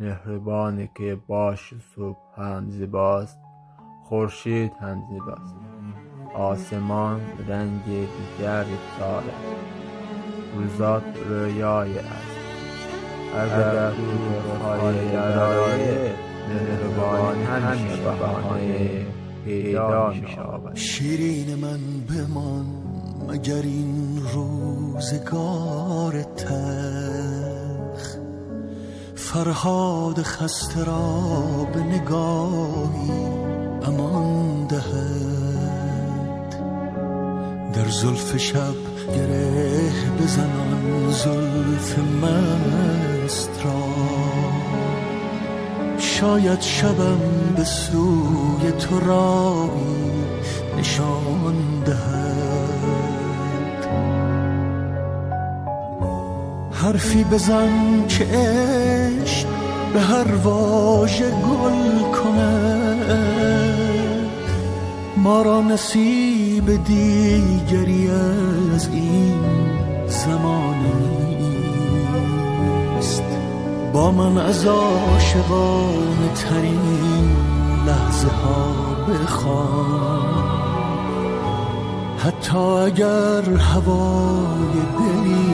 مهربانی که باش صبح هم زیباست خورشید هم زیباست. آسمان رنگ دیگر دارد روزات رویای است. اگر تو روزهای درایه مهربانی همیشه بهانه پیدا می شود شیرین من بمان مگر این روزگار تلخ فرهاد خسته را به نگاهی امان دهد. در زلف شب گره بزنان زلف مست را. شاید شبم به سوی تو راهی نشان حرفی بزن که عشق به هر واژه گل کند ما را نصیب دیگری از این زمانه با من از عاشقانه ترین لحظه ها بخوان. حتی اگر هوای دلی